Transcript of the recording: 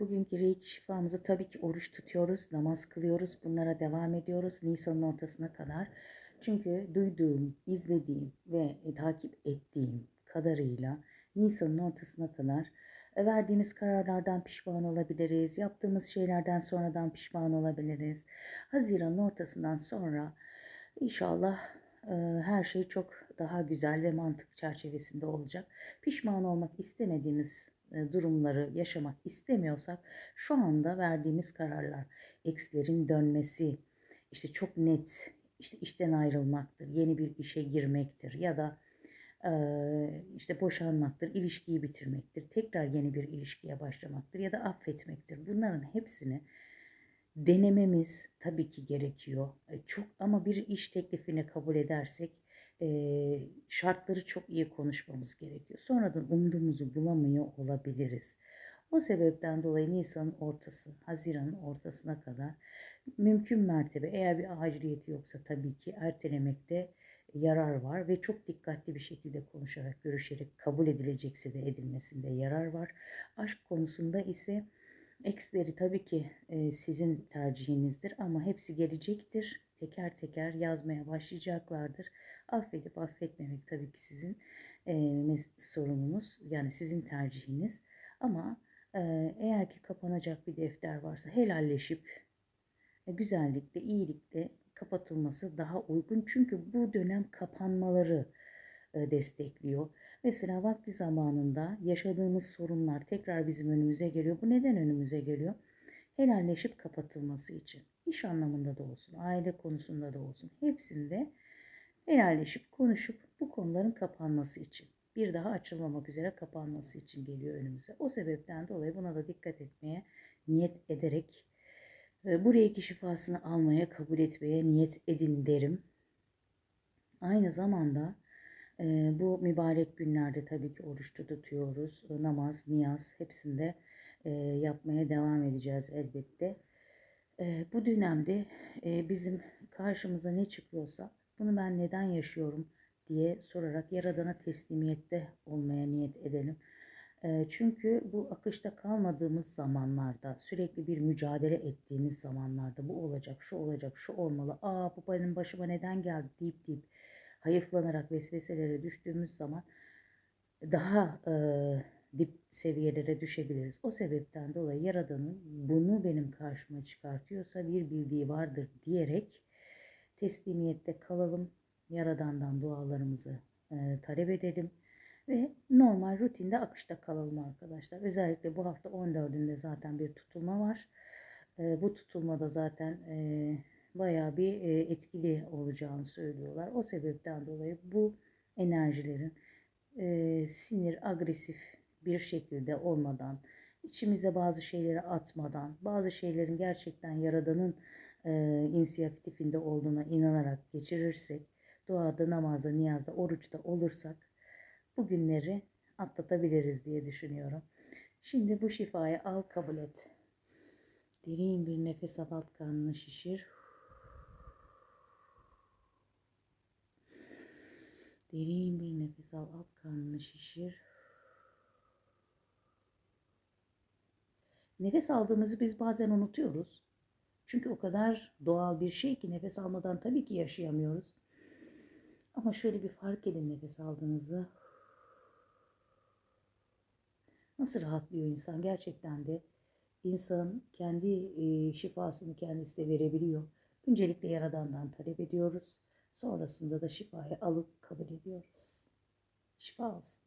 Bugünkü reiki şifamızı tabii ki oruç tutuyoruz, namaz kılıyoruz. Bunlara devam ediyoruz Nisan'ın ortasına kadar. Çünkü duyduğum, izlediğim ve e, takip ettiğim kadarıyla Nisan'ın ortasına kadar e, verdiğimiz kararlardan pişman olabiliriz. Yaptığımız şeylerden sonradan pişman olabiliriz. Haziran'ın ortasından sonra inşallah e, her şey çok daha güzel ve mantık çerçevesinde olacak. Pişman olmak istemediğimiz durumları yaşamak istemiyorsak şu anda verdiğimiz kararlar, ekslerin dönmesi, işte çok net, işte işten ayrılmaktır, yeni bir işe girmektir ya da e, işte boşanmaktır, ilişkiyi bitirmektir, tekrar yeni bir ilişkiye başlamaktır ya da affetmektir. Bunların hepsini denememiz tabii ki gerekiyor. E, Çok ama bir iş teklifini kabul edersek e, şartları çok iyi konuşmamız gerekiyor. Sonradan umduğumuzu bulamıyor olabiliriz. O sebepten dolayı Nisan'ın ortası, Haziran'ın ortasına kadar mümkün mertebe eğer bir aciliyeti yoksa tabii ki ertelemekte yarar var ve çok dikkatli bir şekilde konuşarak, görüşerek kabul edilecekse de edilmesinde yarar var. Aşk konusunda ise Eksleri tabii ki e, sizin tercihinizdir ama hepsi gelecektir. Teker teker yazmaya başlayacaklardır. Affedip affetmemek tabii ki sizin e, sorununuz. Yani sizin tercihiniz. Ama e, eğer ki kapanacak bir defter varsa helalleşip e, güzellikle, iyilikle kapatılması daha uygun. Çünkü bu dönem kapanmaları destekliyor. Mesela vakti zamanında yaşadığımız sorunlar tekrar bizim önümüze geliyor. Bu neden önümüze geliyor? Helalleşip kapatılması için. İş anlamında da olsun, aile konusunda da olsun. Hepsinde helalleşip konuşup bu konuların kapanması için. Bir daha açılmamak üzere kapanması için geliyor önümüze. O sebepten dolayı buna da dikkat etmeye niyet ederek e, bu reiki şifasını almaya, kabul etmeye niyet edin derim. Aynı zamanda e, bu mübarek günlerde tabii ki oruç tutuyoruz. E, namaz, niyaz hepsinde yapmaya devam edeceğiz elbette. Bu dönemde bizim karşımıza ne çıkıyorsa bunu ben neden yaşıyorum diye sorarak Yaradan'a teslimiyette olmaya niyet edelim. Çünkü bu akışta kalmadığımız zamanlarda, sürekli bir mücadele ettiğimiz zamanlarda bu olacak, şu olacak, şu olmalı, aa bu benim başıma neden geldi deyip deyip hayıflanarak vesveselere düştüğümüz zaman daha e, dip seviyelere düşebiliriz. O sebepten dolayı Yaradan'ın bunu benim karşıma çıkartıyorsa bir bildiği vardır diyerek teslimiyette kalalım. Yaradan'dan dualarımızı e, talep edelim ve normal rutinde akışta kalalım arkadaşlar. Özellikle bu hafta 14'ünde zaten bir tutulma var. E, bu tutulmada zaten e, bayağı bir e, etkili olacağını söylüyorlar. O sebepten dolayı bu enerjilerin e, sinir, agresif bir şekilde olmadan, içimize bazı şeyleri atmadan, bazı şeylerin gerçekten Yaradan'ın e, inisiyatifinde olduğuna inanarak geçirirsek, duada, namazda, niyazda, oruçta olursak bu günleri atlatabiliriz diye düşünüyorum. Şimdi bu şifayı al kabul et. Derin bir nefes al alt karnını şişir. Derin bir nefes al alt karnını şişir. Nefes aldığımızı biz bazen unutuyoruz. Çünkü o kadar doğal bir şey ki nefes almadan tabii ki yaşayamıyoruz. Ama şöyle bir fark edin nefes aldığınızı. Nasıl rahatlıyor insan gerçekten de. İnsan kendi şifasını kendisi de verebiliyor. Öncelikle Yaradan'dan talep ediyoruz. Sonrasında da şifayı alıp kabul ediyoruz. Şifa olsun.